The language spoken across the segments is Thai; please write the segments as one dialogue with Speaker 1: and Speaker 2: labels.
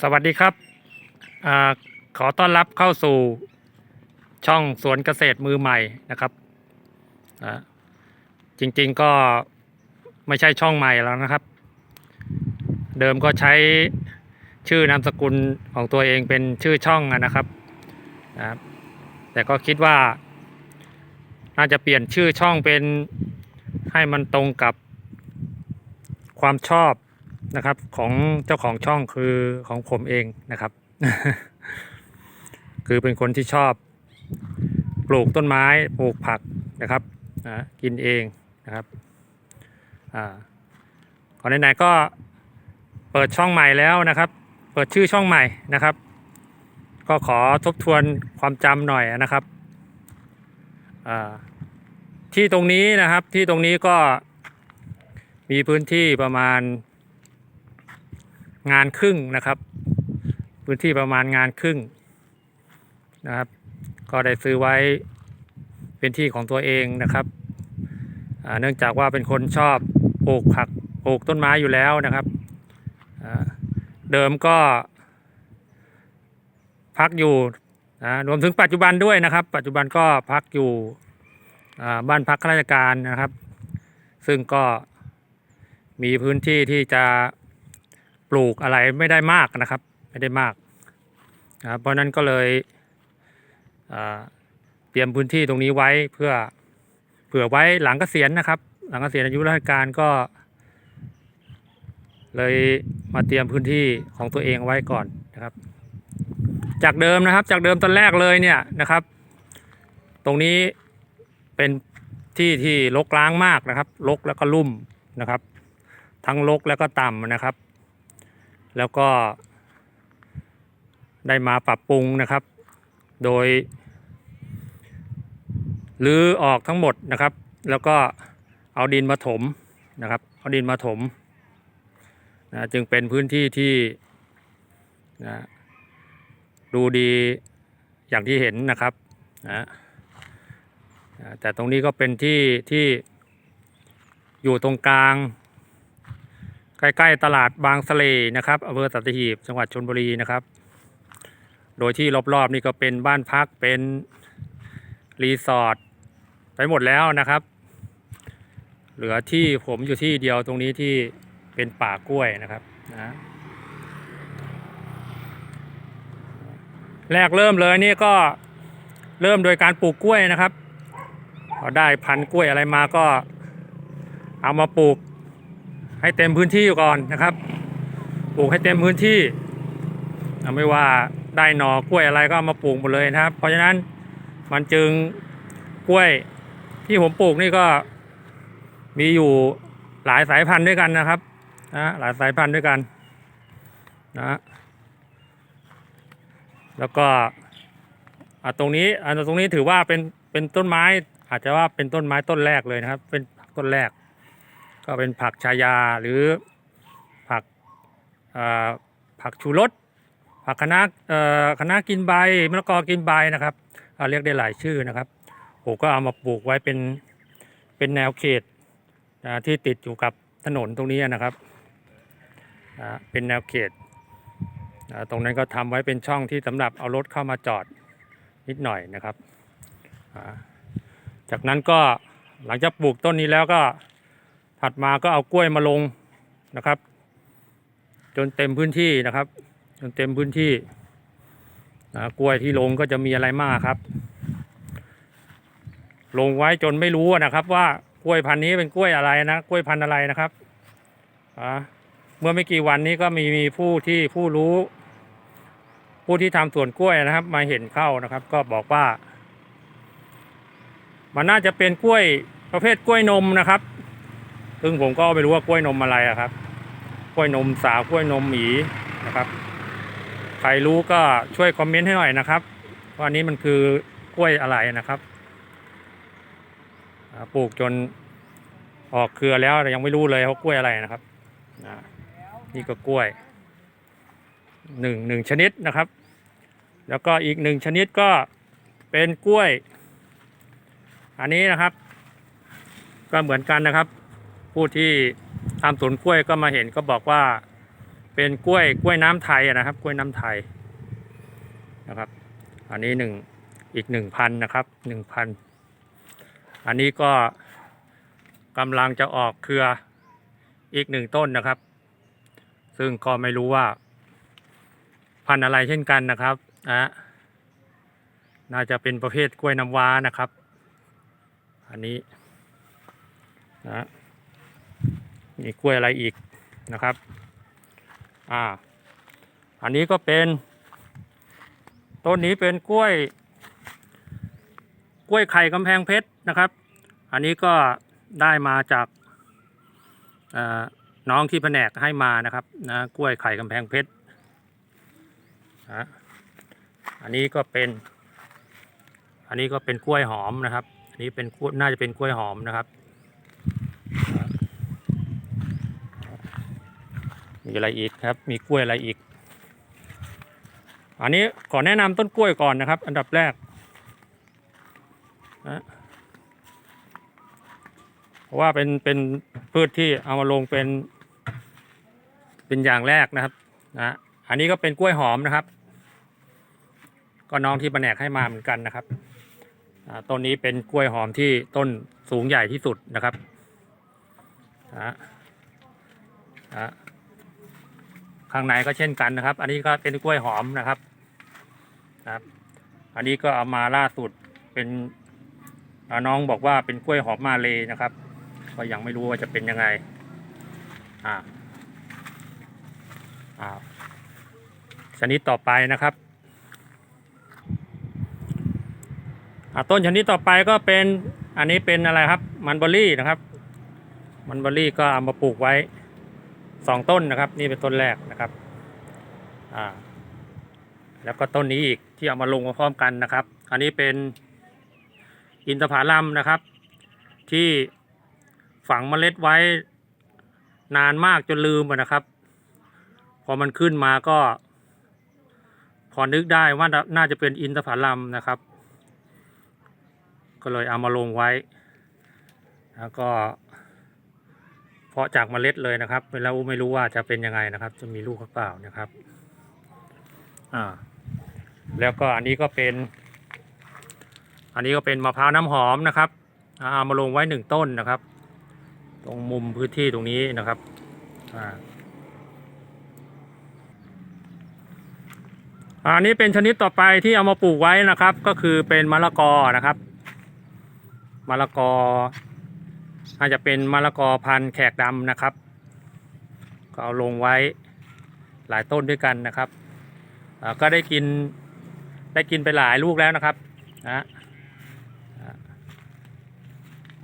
Speaker 1: สวัสดีครับอขอต้อนรับเข้าสู่ช่องสวนเกษตรมือใหม่นะครับ จริงๆก็ไม่ใช่ช่องใหม่แล้วนะครับ เดิมก็ใช้ชื่อนามสกุลของตัวเองเป็นชื่อช่องนะครับนะครับแต่ก็คิดว่า น่าจะเปลี่ยนชื่อช่องเป็นให้มันตรงกับความชอบ นะครับของเจ้าของช่องคือของผมเองนะครับ คือเป็นคนที่ชอบ ปลูกต้นไม้ปลูกผักนะครับนะกินเองนะครับอ่าขอไหนๆก็เปิดช่องใหม่แล้วนะครับ เปิดชื่อช่องใหม่นะครับ ก็ขอทบทวนความจำหน่อยนะครับอ่าที่ตรงนี้นะครับที่ตรงนี้ก็มีพื้นที่ประมาณ งานครึ่งนะครับ พื้นที่ประมาณงานครึ่งนะครับ ก็ได้ซื้อไว้เป็นที่ของตัวเองนะครับเนื่องจากว่าเป็นคนชอบปลูกผักปลูกต้นไม้อยู่แล้วนะครับเดิมก็ พักอยู่นะรวมถึงปัจจุบันด้วยนะครับ ปัจจุบันก็พักอยู่บ้านพักข้าราชการนะครับ ซึ่งก็มีพื้นที่ที่จะ ลูกอะไรไม่ได้มากนะครับ ไม่ได้มากนะครับเพราะนั้นก็เลยเตรียมพื้นที่ตรงนี้ไว้เพื่อเผื่อไว้หลังเกษียณนะครับ หลังเกษียณอายุราชการก็ เลยมาเตรียมพื้นที่ของตัวเองไว้ก่อนนะครับ จากเดิมนะครับ จากเดิมตอนแรกเลยเนี่ยนะครับ ตรงนี้เป็นที่ที่รกร้างมากนะครับรกแล้วก็ลุ่มนะครับ ทั้งรกแล้วก็ต่ำนะครับ แล้วก็ ได้มาปรับปรุงนะครับ โดยรื้อออกทั้งหมดนะครับ แล้วก็เอาดินมาถมนะครับ เอาดินมาถมนะจึงเป็นพื้นที่ที่นะดูดีอย่างที่เห็นนะครับนะแต่ตรงนี้ก็เป็นที่ที่อยู่ตรงกลาง ใกล้ๆตลาดบางสะเลนะครับอำเภอสัตหีบจังหวัดชลบุรีนะครับ โดยที่รอบๆนี่ก็เป็นบ้านพักเป็นรีสอร์ทไปหมดแล้วนะครับ เหลือที่ผมอยู่ที่เดียวตรงนี้ที่เป็นป่ากล้วยนะครับนะแรกเริ่มเลยนี่ก็เริ่มโดยการปลูกกล้วยนะครับพอได้พันกล้วยอะไรมาก็เอามาปลูก ให้เต็มพื้นที่ก่อนนะครับปลูกให้เต็มพื้นที่ไม่ว่าได้หน่อกล้วยอะไรก็ามาปลูกหมดเลยนะครับ เพราะฉะนั้นมันจึงกล้วยที่ผมปลูกนี่ก็มีอยู่หลายสายพันธุ์ด้วยกันนะครับนะหลายสายพันธุ์ด้วยกันนะแล้วก็อะตรงนี้อันตรงนี้ถือว่าเป็นเป็นต้นไม้อาจจะว่าเป็นต้นไม้ต้นแรกเลยนะครับ เป็นต้นแรก ก็เป็นผักชายาหรือผักผักชูรสผักคะน้าคะน้ากินใบมะละกอกินใบนะครับเรียกได้หลายชื่อนะครับผมก็เอามาปลูกไว้เป็นเป็นแนวเขตที่ติดอยู่กับถนนตรงนี้นะครับเป็นแนวเขตตรงนั้นก็ทำไว้เป็นช่องที่สำหรับเอารถเข้ามาจอดนิดหน่อยนะครับ จากนั้นก็หลังจากปลูกต้นนี้แล้วก็ ถัดมาก็เอากล้วยมาลงนะครับ จนเต็มพื้นที่นะครับ จนเต็มพื้นที่นะกล้วยที่ลงก็จะมีอะไรมากครับ ลงไว้จนไม่รู้นะครับว่ากล้วยพันธุ์นี้เป็นกล้วยอะไรนะกล้วยพันธุ์อะไรนะครับอ่าเมื่อไม่กี่วันนี้ก็มีมีผู้ที่ผู้รู้ ผู้ที่ทำสวนกล้วยนะครับ มาเห็นเข้านะครับ ก็บอกว่า มันน่าจะเป็นกล้วยประเภทกล้วยนมนะครับ ซึ่งผมก็ไม่รู้ว่ากล้วยนมอะไรอะครับ กล้วยนมสาวกล้วยนมหมีนะครับ ใครรู้ก็ช่วยคอมเมนต์ให้หน่อยนะครับว่าอันนี้มันคือกล้วยอะไรนะครับปลูกจนออกเครือแล้วแต่ยังไม่รู้เลยว่ากล้วยอะไรนะครับนี่ก็กล้วยหนึ่งหนึ่งชนิดนะครับ แล้วก็อีกหนึ่งชนิดก็เป็นกล้วย อันนี้นะครับ ก็เหมือนกันนะครับ ผู้ที่ทำสวนกล้วยก็มาเห็นก็บอกว่า เป็นกล้วยกล้วยน้ำไทยนะครับ กล้วยน้ำไทยนะครับ อันนี้หนึ่งอีกหนึ่งพันนะครับหนึ่งพันอันนี้ก็กำลังจะออกเครืออีกหนึ่งต้นนะครับ ซึ่งก็ไม่รู้ว่า พันธุ์อะไรเช่นกันนะครับนะน่าจะเป็นประเภทกล้วยน้ำว้านะครับ อันนี้นะ มีกล้วยอะไรอีกนะครับอ่าอันนี้ก็เป็น ต้นนี้เป็นกล้วย กล้วยไข่กำแพงเพชรนะครับ อันนี้ก็ได้มาจากน้องที่แผนกให้มานะครับนะกล้วยไข่กำแพงเพชรนะอันนี้ก็เป็น อันนี้ก็เป็นกล้วยหอมนะครับ อันนี้เป็นกล้วยน่าจะเป็นกล้วยหอมนะครับ มีอะไรอีกครับ มีกล้วยอะไรอีก อันนี้ขอแนะนำต้นกล้วยก่อนนะครับ อันดับแรกนะเพราะว่าเป็นเป็นพืชที่เอามาลงเป็นเป็นอย่างแรกนะครับนะอันนี้ก็เป็นกล้วยหอมนะครับ ก็น้องที่แผนกให้มาเหมือนกันนะครับอ่าต้นนี้เป็นกล้วยหอมที่ต้นสูงใหญ่ที่สุดนะครับนะนะ ข้างในก็เช่นกันนะครับ อันนี้ก็เป็นกล้วยหอมนะครับนะครับ อันนี้ก็เอามาล่าสุดเป็นน้องบอกว่าเป็นกล้วยหอมมาเลยนะครับ ก็ยังไม่รู้ว่าจะเป็นยังไงอ่าอ่าชนิดต่อไปนะครับอ่าต้นชนิดต่อไปก็เป็นอันนี้เป็นอะไรครับ มันเบอร์รี่นะครับ มันเบอร์รี่ก็เอามาปลูกไว้ สองต้นนะครับ นี่เป็นต้นแรกนะครับอ่าแล้วก็ต้นนี้อีกที่เอามาลงมาพร้อมกันนะครับ อันนี้เป็นอินทผลัมนะครับ ที่ฝังเมล็ดไว้นานมากจนลืมนะครับ พอมันขึ้นมาก็ พอนึกได้ว่าน่าจะเป็นอินทผลัมนะครับ ก็เลยเอามาลงไว้ แล้วก็ เพาะจากเมล็ดเลยนะครับแล้ไม่รู้ว่าจะเป็นยังไงนะครับ จะมีลูกหรือเปล่านะครับอ่าแล้วก็อันนี้ก็เป็น อันนี้ก็เป็นมะพร้าวน้ำหอมนะครับอ่าเอามาลงไว้หนึ่งต้นนะครับ ตรงมุมพื้นที่ตรงนี้นะครับอ่าอันนี้เป็นชนิดต่อไปที่เอามาปลูกไว้นะครับ ก็คือเป็นมะละกอนะครับมะละกอ อาจจะเป็นมะละกอพันธุ์แขกดำนะครับ ก็เอาลงไว้หลายต้นด้วยกันนะครับ ก็ได้กินได้กินไปหลายลูกแล้วนะครับนะ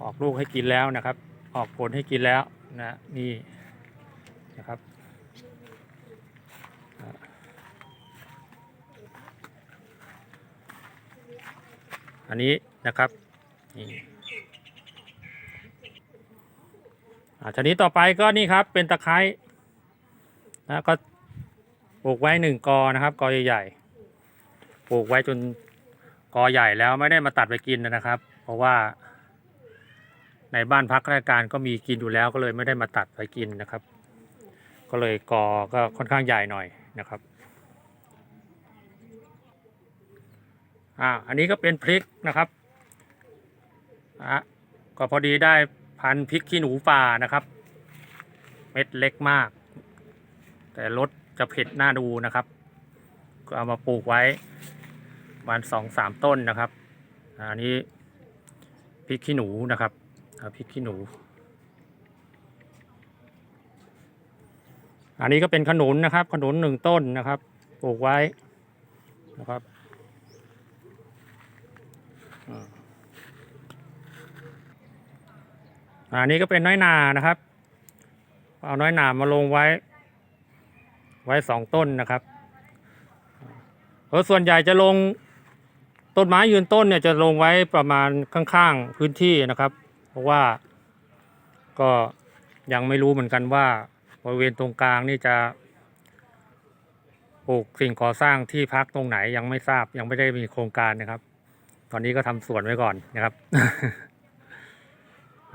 Speaker 1: ออกลูกให้กินแล้วนะครับ ออกผลให้กินแล้วนะนี่นะครับอันนี้นะครับนี่ อ่าชนิดต่อไปก็นี่ครับเป็นตะไคร้นะก็ปลูกไว้หนึ่งกอนะครับ กอใหญ่ๆปลูกไว้จนกอใหญ่แล้วไม่ได้มาตัดไปกินนะครับ เพราะว่า ในบ้านพักราชการก็มีกินอยู่แล้วก็เลยไม่ได้มาตัดไปกินนะครับ ก็เลยกอก็ค่อนข้างใหญ่หน่อยนะครับอ่าอันนี้ก็เป็นพริกนะครับอะก็พอดีได้ พันพริกขี้หนูป่านะครับ เม็ดเล็กมาก แต่รสจะเผ็ดน่าดูนะครับ ก็เอามาปลูกไว้ประมาณสองสามต้นนะครับอันนี้พริกขี้หนูนะครับพริกขี้หนู อันนี้ก็เป็นขนุนนะครับ ขนุนหนึ่งต้นนะครับ ปลูกไว้นะครับอ่า อันนี้ก็เป็นน้อยนานะครับ เอาน้อยนามาลงไว้ ไว้สองต้นนะครับเออส่วนใหญ่จะลงต้นไม้ยืนต้นเนี่ยจะลงไว้ประมาณข้างๆพื้นที่นะครับ เพราะว่าก็ยังไม่รู้เหมือนกันว่าบริเวณตรงกลางนี่จะปลูกสิ่งก่อสร้างที่พักตรงไหนยังไม่ทราบยังไม่ได้มีโครงการนะครับ ตอนนี้ก็ทำสวนไว้ก่อนนะครับ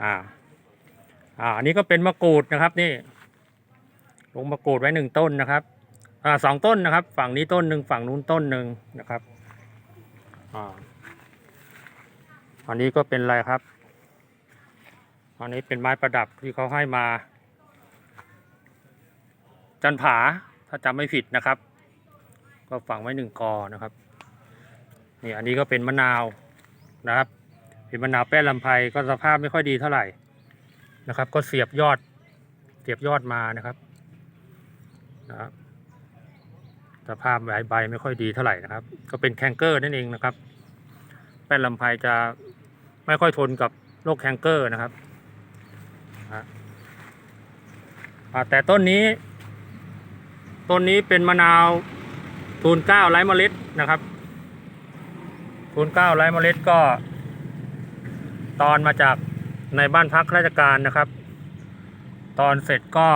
Speaker 1: อ่า อ่าอันนี้ก็เป็นมะกรูดนะครับนี่ ลงมะกรูดไว้หนึ่งต้นนะครับ อ่าสองต้นนะครับ ฝั่งนี้ต้นหนึ่งฝั่งนู้นต้นหนึ่งนะครับ อ่า อันนี้ก็เป็นอะไรครับ อันนี้เป็นไม้ประดับที่เขาให้มา จันผาถ้าจำไม่ผิดนะครับ ก็ฝังไว้หนึ่งกอนะครับนี่อันนี้ก็เป็นมะนาวนะครับ เป็นมะนาวแป้นลำไพก็สภาพไม่ค่อยดีเท่าไหร่ นะครับ ก็เสียบยอด เสียบยอดมานะครับนะครับสภาพใบใบไม่ค่อยดีเท่าไหร่นะครับ ก็เป็นแคนเกอร์นั่นเองนะครับ แป้นลำไพจะไม่ค่อยทนกับโรคแคนเกอร์นะครับอะแต่ต้นนี้ ต้นนี้เป็นมะนาวทูนเก้าไร้เมล็ดนะครับทูนเก้าไร้เมล็ดก็ ตอนมาจาก ในบ้านพักราชการนะครับ ตอนเสร็จก็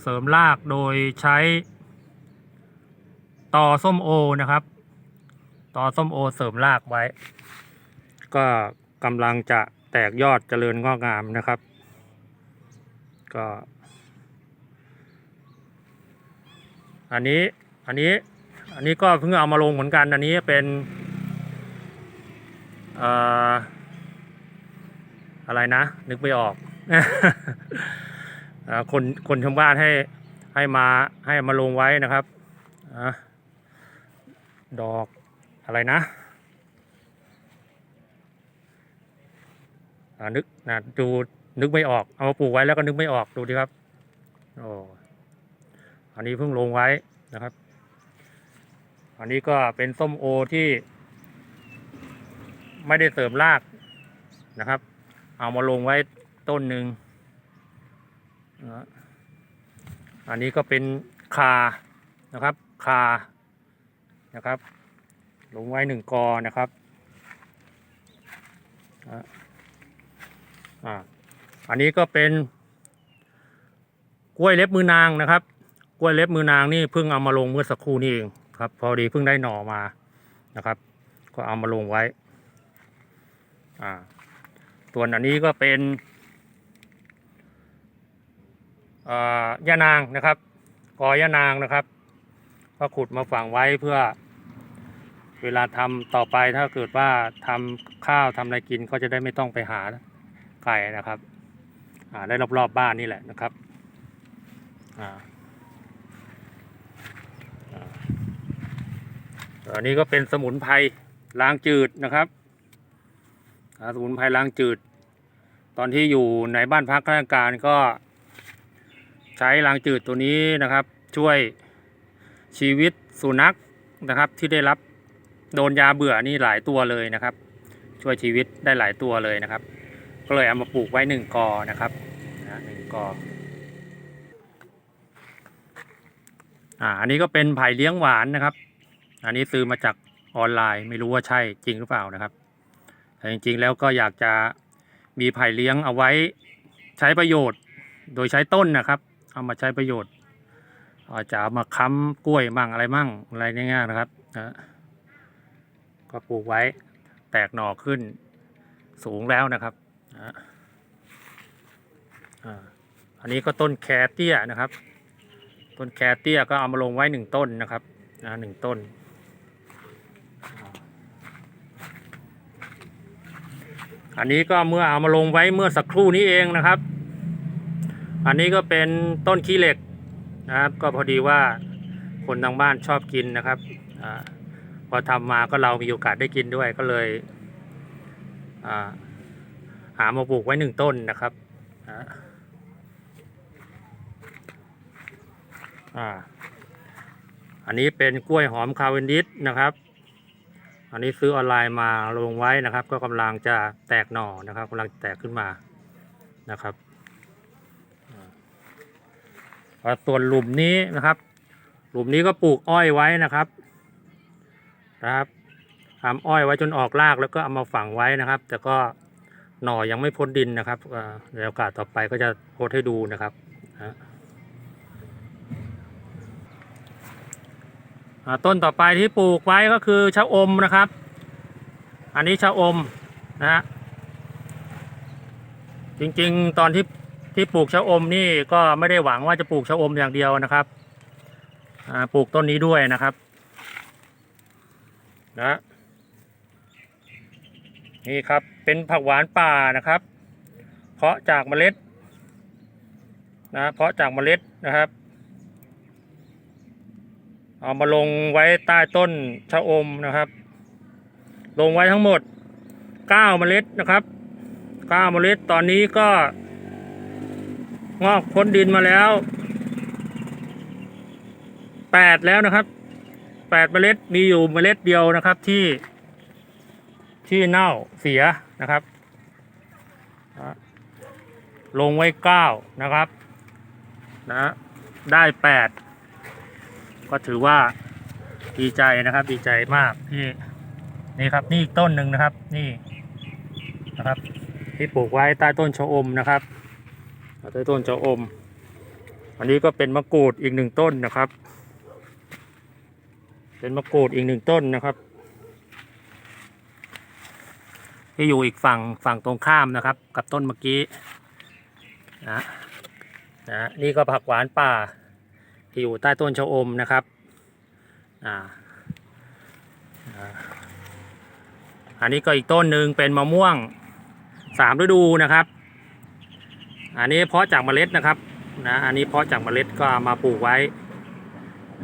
Speaker 1: เสริมรากโดยใช้ตอส้มโอนะครับตอส้มโอเสริมรากไว้ ก็กำลังจะแตกยอดเจริญงอกงามนะครับ ก็ อันนี้อันนี้อันนี้ก็เพิ่งเอามาลงเหมือนกัน อันนี้เป็นอ่อ อะไรนะ นึกไม่ออกคนคนชาวบ้านให้ให้มาให้มาลงไว้นะครับอดอกอะไรนะนึกนะดูนึกไม่ออก เอามาปลูกไว้แล้วก็นึกไม่ออกดูดิครับโอ้อันนี้เพิ่งลงไว้นะครับ อันนี้ก็เป็นส้มโอที่ ไม่ได้เสริมรากนะครับ เอามาลงไว้ต้นหนึ่งนะอันนี้ก็เป็นคานะครับคานะครับ ลงไว้หนึ่งกอนะครับอ่าอันนี้ก็เป็น กล้วยเล็บมือนางนะครับ กล้วยเล็บมือนางนี่เพิ่งเอามาลงเมื่อสักครู่นี่เองครับ พอดีเพิ่งได้หน่อมานะครับ ก็เอามาลงไว้ อ่า ส่วนอันนี้ก็เป็นย่านางนะครับกอย่านางนะครับ ก็ขุดมาฝังไว้เพื่อ เวลาทำต่อไปถ้าเกิดว่าทำข้าวทำอะไรกินก็จะได้ไม่ต้องไปหาไก่นะครับได้รอบๆบบ้านนี่แหละนะครับอันนี้ก็เป็นสมุนไพรล้างจืดนะครับ สมุนไพรล้างจืด ตอนที่อยู่ในบ้านพักราชการก็ใช้ล้างจืดตัวนี้นะครับ ช่วยชีวิตสุนัขนะครับ ที่ได้รับโดนยาเบื่อนี่หลายตัวเลยนะครับ ช่วยชีวิตได้หลายตัวเลยนะครับ ก็เลยเอามาปลูกไว้หนึ่งกอนะครับนะหนึ่งกออ่าอันนี้ก็เป็นไผ่เลี้ยงหวานนะครับ อันนี้ซื้อมาจากออนไลน์ไม่รู้ว่าใช่จริงหรือเปล่านะครับ แต่จริงๆแล้วก็อยากจะมีไผ่เลี้ยงเอาไว้ใช้ประโยชน์ โดยใช้ต้นนะครับ เอามาใช้ประโยชน์อาจจะเอามาค้ำกล้วยมั่งอะไรมั่งอะไรง่ายๆนะครับนะก็ปลูกไว้แตกหน่อขึ้นสูงแล้วนะครับนะอันนี้ก็ต้นแคเตี้ยนะครับ ต้นแคเตี้ยก็เอามาลงไว้หนึ่งต้นนะครับนะหนึ่งต้น อันนี้ก็เมื่อเอามาลงไว้เมื่อสักครู่นี้เองนะครับ อันนี้ก็เป็นต้นขี้เหล็กนะครับ ก็พอดีว่าคนทางบ้านชอบกินนะครับอพอทำมาก็เรามีโอกาสได้กินด้วยก็เลยหามาปลูกไว้หนึ่งต้นนะครับอ่าอันนี้เป็นกล้วยหอมคาเวนดิสนะครับ อันนี้ซื้อออนไลน์มาลงไว้นะครับ ก็กำลังจะแตกหน่อนะครับกำลังแตกขึ้นมานะครับส่วนหลุมนี้นะครับ หลุมนี้ก็ปลูกอ้อยไว้นะครับนะครับทำอ้อยไว้จนออกรากแล้วก็เอามาฝังไว้นะครับ แต่ก็หน่อยังไม่พ้นดินนะครับในโอกาสต่อไปก็จะโพสให้ดูนะครับ ต้นต่อไปที่ปลูกไว้ก็คือชะอมนะครับ อันนี้ชะอมนะฮะจริงๆ ตอนที่ที่ปลูกชะอมนี่ก็ไม่ได้หวังว่าจะปลูกชะอมอย่างเดียวนะครับอ่าปลูกต้นนี้ด้วยนะครับนะนี่ครับเป็นผักหวานป่านะครับ เพาะจากเมล็ดนะเพาะจากเมล็ดนะครับ เอามาลงไว้ใต้ต้นชะอมนะครับ ลงไว้ทั้งหมด 9 เมล็ดนะครับ 9 เมล็ดตอนนี้ก็ งอกพ้นดินมาแล้ว 8 แล้วนะครับ 8 เมล็ดมีอยู่เมล็ดเดียวนะครับที่ที่เน่าเสียนะครับ ลงไว้ 9 นะครับนะได้ 8 ก็ถือว่าดีใจนะครับ ดีใจมากที่นี่ครับนี่อีกต้นหนึ่งนะครับนี่นะครับ ที่ปลูกไว้ใต้ต้นชะอมนะครับใต้ต้นชะอม อันนี้ก็เป็นมะกรูดอีกหนึ่งต้นนะครับ เป็นมะกรูดอีกหนึ่งต้นนะครับ ที่อยู่อีกฝั่งฝั่งตรงข้ามนะครับ กับต้นเมื่อกี้นะนะนี่ก็ผักหวานป่า ที่อยู่ใต้ต้นชะอมนะครับอ่าอันนี้ก็อีกต้นหนึ่งเป็นมะม่วงสามฤดูนะครับ อันนี้เพาะจากเมล็ดนะครับนะอันนี้เพาะจากเมล็ดก็มาปลูกไว้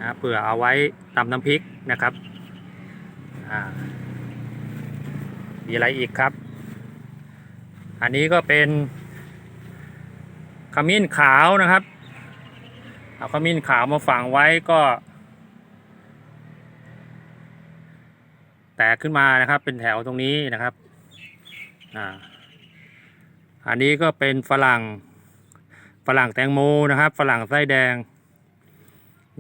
Speaker 1: นะเผื่อเอาไว้ตำน้ำพริกนะครับมีอะไรอีกครับ อันนี้ก็เป็นขมิ้นขาวนะครับ เอาขมิ้นขาวมาฝังไว้ก็ แตกขึ้นมานะครับเป็นแถวตรงนี้นะครับอ่าอันนี้ก็เป็นฝรั่งฝรั่งแตงโมนะครับ ฝรั่งไส้แดง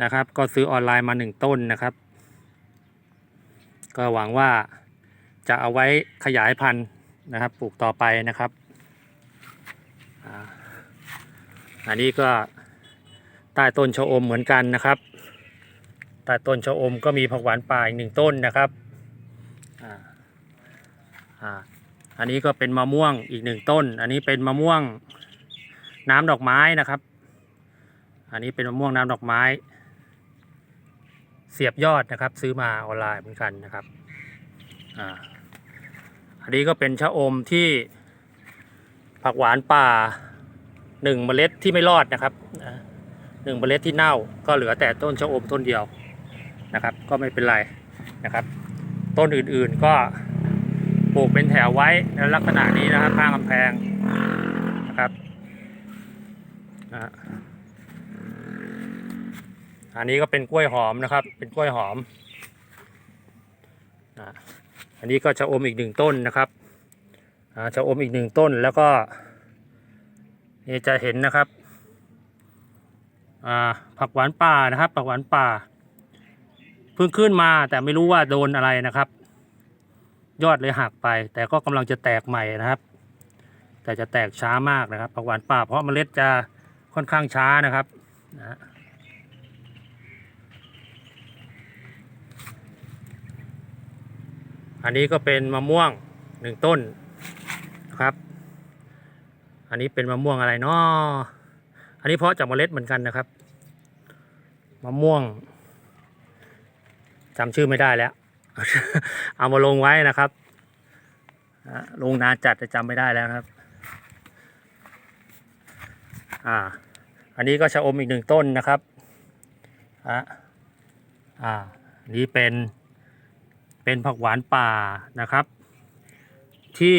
Speaker 1: นะครับ ก็ซื้อออนไลน์มาหนึ่งต้นนะครับ ก็หวังว่าจะเอาไว้ขยายพันธุ์นะครับ ปลูกต่อไปนะครับอ่าอันนี้ก็ ใต้ต้นชะอมเหมือนกันนะครับใต้ต้นชะอมก็มีผักหวานป่าอีกหนึ่งต้นนะครับอ่าอ่าอันนี้ก็เป็นมะม่วงอีกหนึ่งต้น อันนี้เป็นมะม่วงน้ำดอกไม้นะครับ อันนี้เป็นมะม่วงน้ำดอกไม้ เสียบยอดนะครับ ซื้อมาออนไลน์เหมือนกันนะครับอ่าอันนี้ก็เป็นชะอมที่ผักหวานป่าหนึ่งเมล็ดที่ไม่รอดนะครับ หนึ่งเมล็ดที่เน่าก็เหลือแต่ต้นชะอมต้นเดียวนะครับ ก็ไม่เป็นไรนะครับ ต้นอื่นๆก็ปลูกเป็นแถวไว้ในลักษณะนี้นะครับข้างกำแพงนะครับอันนี้ก็เป็นกล้วยหอมนะครับ เป็นกล้วยหอมอันนี้ก็ชะอมอีกหนึ่งต้นนะครับชะอมอีกหนึ่งต้นแล้วก็นี่จะเห็นนะครับ ผักหวานป่านะครับ ผักหวานป่า เพิ่งขึ้นมาแต่ไม่รู้ว่าโดนอะไรนะครับ ยอดเลยหักไป แต่ก็กำลังจะแตกใหม่นะครับ แต่จะแตกช้ามากนะครับ ผักหวานป่า เพราะเมล็ดจะค่อนข้างช้านะครับนะอันนี้ก็เป็นมะม่วงหนึ่งต้นนะครับ อันนี้เป็นมะม่วงอะไรเนาะ นนี้เพาะจากเมล็ดเหมือนกันนะครับมะม่วงจำชื่อไม่ได้แล้ว เอามาลงไว้นะครับลงนานจัดจะจำไม่ได้แล้วครับ อ่า อันนี้ก็ชะอมอีกหนึ่งต้นนะครับอะอ่าอันนี้เป็นเป็นผักหวานป่านะครับ ที่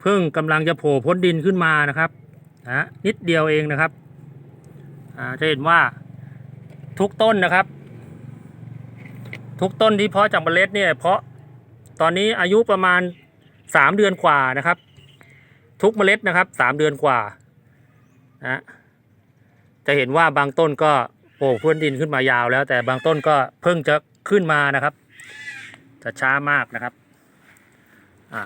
Speaker 1: เพิ่งกำลังจะโผล่พ้นดินขึ้นมานะครับนะนิดเดียวเองนะครับจะเห็นว่าทุกต้นนะครับ ทุกต้นที่เพาะจากเมล็ดเนี่ยเพาะตอนนี้อายุประมาณสามเดือนกว่านะครับ ทุกเมล็ดนะครับสามเดือนกว่านะจะเห็นว่าบางต้นก็โผล่พ้นดินขึ้นมายาวแล้ว แต่บางต้นก็เพิ่งจะขึ้นมานะครับจะช้ามากนะครับอ่า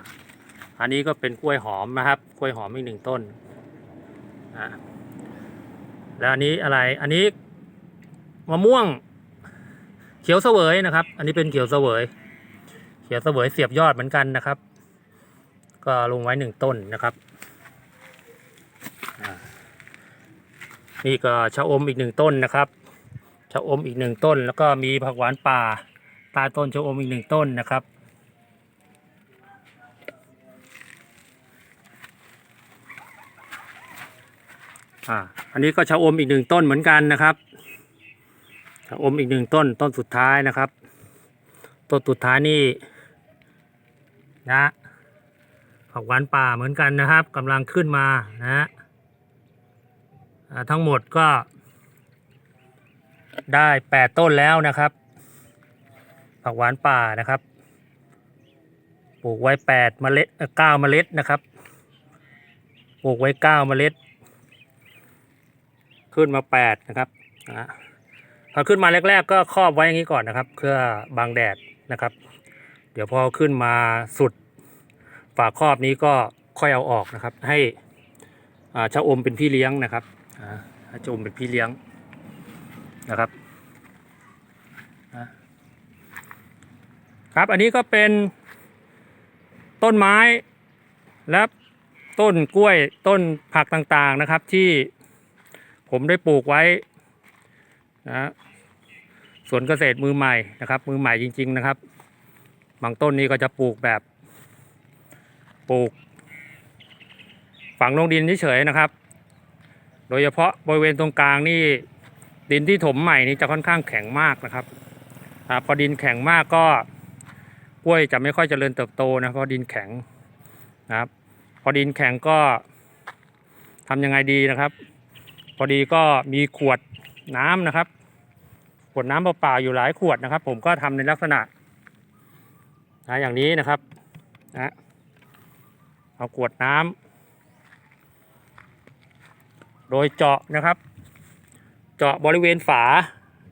Speaker 1: อันนี้ก็เป็นกล้วยหอมนะครับ กล้วยหอมอีกหนึ่งต้นอะแล้วอันนี้อะไร อันนี้มะม่วง เขียวเสวยนะครับ อันนี้เป็นเขียวเสวย เขียวเสวยเสียบยอดเหมือนกันนะครับ ก็ลงไว้หนึ่งต้นนะครับนี่ก็ชะอมอีกหนึ่งต้นนะครับชะอมอีกหนึ่งต้น แล้วก็มีผักหวานป่าใตาต้นชะอมอีกหนึ่งต้นนะครับ อ่า อันนี้ก็ชะอมอีกหนึ่งต้นเหมือนกันนะครับชะอมอีกหนึ่งต้นต้นสุดท้ายนะครับ ต้นสุดท้ายนี่นะผักหวานป่าเหมือนกันนะครับกำลังขึ้นมานะฮะทั้งหมดก็ ได้แปดต้นแล้วนะครับ ผักหวานป่านะครับ ปลูกไว้แปดเมล็ดเก้าเมล็ดนะครับ ปลูกไว้เก้าเมล็ด ขึ้นมาแปดนะครับอะพอขึ้นมาแรก ๆ ก็ครอบไว้อย่างนี้ก่อนนะครับ เพื่อบังแดดนะครับ เดี๋ยวพอขึ้นมาสุดฝาครอบนี้ก็ค่อยเอาออกนะครับ ให้อ่าชะอมเป็นพี่เลี้ยงนะครับอ่าชะอมเป็นพี่เลี้ยงนะครับครับอันนี้ก็เป็นต้นไม้และต้นกล้วยต้นผักต่างๆนะครับที่ ผมได้ปลูกไว้นะสวนเกษตรมือใหม่นะครับ มือใหม่จริง ๆนะครับ บางต้นนี้ก็จะปลูกแบบปลูก ฝังลงดินเฉยๆนะครับ โดยเฉพาะบริเวณตรงกลางนี่ดินที่ถมใหม่นี่จะค่อนข้างแข็งมากนะครับอพอดินแข็งมากก็กล้วยจะไม่ค่อยเจริญเติบโตนะเพราะดินแข็งนะครับ พอดินแข็งก็ทำยังไงดีนะครับ พอดีก็มีขวดน้ำนะครับ ขวดน้ำเปล่าๆอยู่หลายขวดนะครับ ผมก็ทำในลักษณะนะอย่างนี้นะครับนะเอาขวดน้ำโดยเจาะนะครับ เจาะบริเวณฝา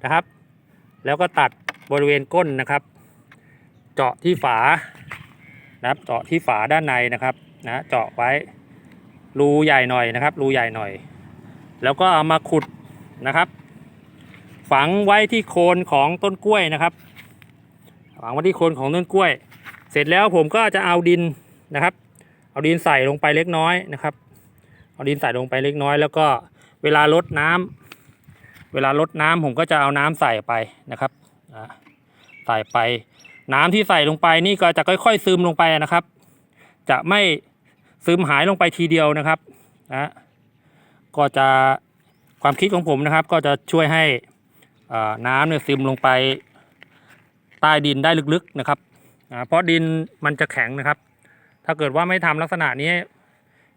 Speaker 1: นะครับ แล้วก็ตัดบริเวณก้นนะครับ เจาะที่ฝานะครับเจาะที่ฝาด้านในนะครับนะเจาะไว้รูใหญ่หน่อยนะครับ รูใหญ่หน่อย แล้วก็เอามาขุดนะครับ ฝังไว้ที่โคนของต้นกล้วยนะครับ ฝังไว้ที่โคนของต้นกล้วย เสร็จแล้วผมก็จะเอาดินนะครับ เอาดินใส่ลงไปเล็กน้อยนะครับ เอาดินใส่ลงไปเล็กน้อย แล้วก็เวลาลดน้ำเวลาลดน้ำผมก็จะเอาน้ำใส่ไปนะครับใส่ไป น้ำที่ใส่ลงไปนี่ก็จะค่อย ๆ ซึมลงไปนะครับ จะไม่ซึมหายลงไปทีเดียวนะครับนะ ก็จะความคิดของผมนะครับ ก็จะช่วยให้น้ำเนี่ยซึมลงไปใต้ดินได้ลึกๆนะครับเพราะดินมันจะแข็งนะครับ ถ้าเกิดว่าไม่ทำลักษณะนี้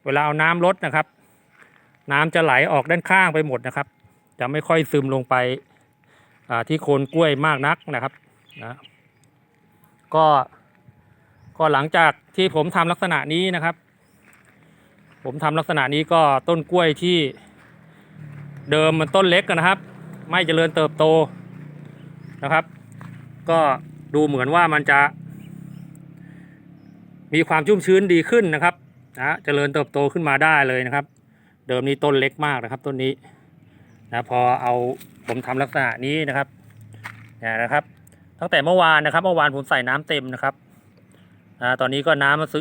Speaker 1: เวลาเอาน้ำลดนะครับ น้ำจะไหลออกด้านข้างไปหมดนะครับ จะไม่ค่อยซึมลงไปที่โคนกล้วยมากนักนะครับนะก็ก็หลังจากที่ผมทำลักษณะนี้นะครับ ผมทำลักษณะนี้ก็ต้นกล้วยที่เดิมมันต้นเล็กนะครับ ไม่เจริญเติบโตนะครับ ก็ดูเหมือนว่ามันจะ มีความชุ่มชื้นดีขึ้นนะครับนะเจริญเติบโตขึ้นมาได้เลยนะครับ เดิมนี้ต้นเล็กมากนะครับต้นนี้นะพอเอาผมทำลักษณะนี้นะครับเนี่ยนะครับ ตั้งแต่เมื่อวานนะครับ เมื่อวานผมใส่น้ำเต็มนะครับนะตอนนี้ก็น้ำมันซึ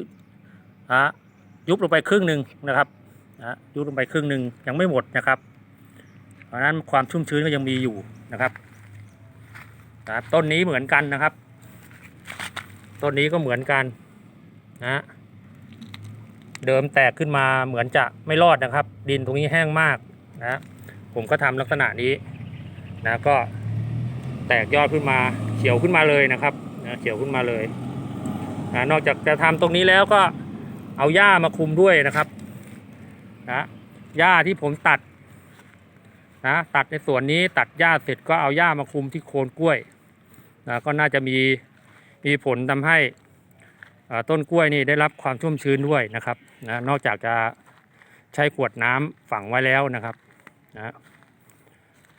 Speaker 1: นะ ยุบลงไปครึ่งหนึ่งนะครับนะยุบลงไปครึ่งหนึ่งยังไม่หมดนะครับ เพราะนั้นความชุ่มชื้นก็ยังมีอยู่นะครับนะครับต้นนี้เหมือนกันนะครับ ต้นนี้ก็เหมือนกันนะเดิมแตกขึ้นมาเหมือนจะไม่รอดนะครับ ดินตรงนี้แห้งมากนะผมก็ทำลักษณะนี้นะก็แตกยอดขึ้นมาเขียวขึ้นมาเลยนะครับนะเขียวขึ้นมาเลยนะนอกจากจะทำตรงนี้แล้วก็ เอาหญ้ามาคุมด้วยนะครับนะหญ้าที่ผมตัดนะตัดในส่วนนี้ตัดหญ้าเสร็จก็เอาหญ้ามาคุมที่โคนกล้วยนะก็น่าจะมีมีผลทำให้อ่าต้นกล้วยนี่ได้รับความชุ่มชื้นด้วยนะครับนะนอกจากจะใช้ขวดน้ำฝังไว้แล้วนะครับนะ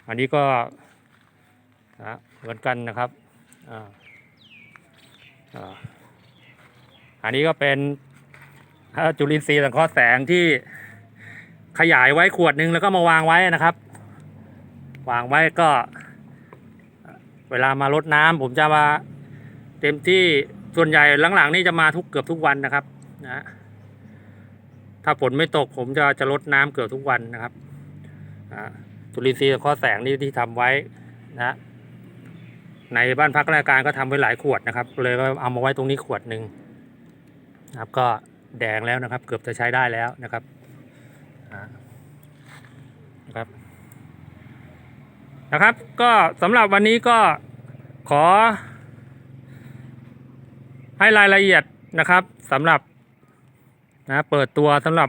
Speaker 1: อันนี้ก็นะเหมือนกันนะครับอ่าอ่าอันนี้ก็เป็น จุลินทรีย์สังเคราะห์แสงที่ขยายไว้ขวดหนึ่งแล้วก็มาวางไว้นะครับ วางไว้ก็ เวลามารดน้ำผมจะมาเต็มที่ส่วนใหญ่หลังๆ นี่จะมาทุกเกือบทุกวันนะครับนะถ้าฝนไม่ตกผมจะจะลดน้ำเกือบทุกวันนะครับจุลินทรีย์สังเคราะห์แสงนี่ที่ทำไว้นะในบ้านพักราชการก็ทำไว้หลายขวดนะครับ เลยก็เอามาไว้ตรงนี้ขวดหนึ่งนะครับก็ แดงแล้วนะครับ เกือบจะใช้ได้แล้วนะครับนะครับ นะครับ ก็สำหรับวันนี้ก็ขอ ให้รายละเอียดนะครับสำหรับนะเปิดตัวสำหรับ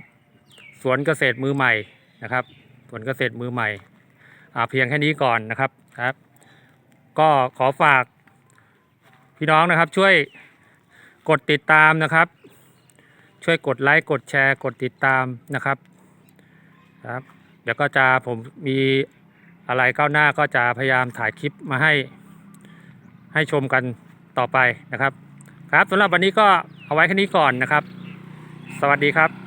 Speaker 1: สวนเกษตรมือใหม่นะครับ สวนเกษตรมือใหม่เพียงแค่นี้ก่อนนะครับครับ ก็ขอฝากพี่น้องนะครับช่วยกดติดตามนะครับ ช่วยกดไลค์กดแชร์กดติดตามนะครับครับ เดี๋ยวก็จะผมมีอะไรก้าวหน้าก็จะพยายามถ่ายคลิปมาให้ ให้ชมกันต่อไปนะครับ ครับสำหรับวันนี้ก็เอาไว้แค่นี้ก่อนนะครับ สวัสดีครับ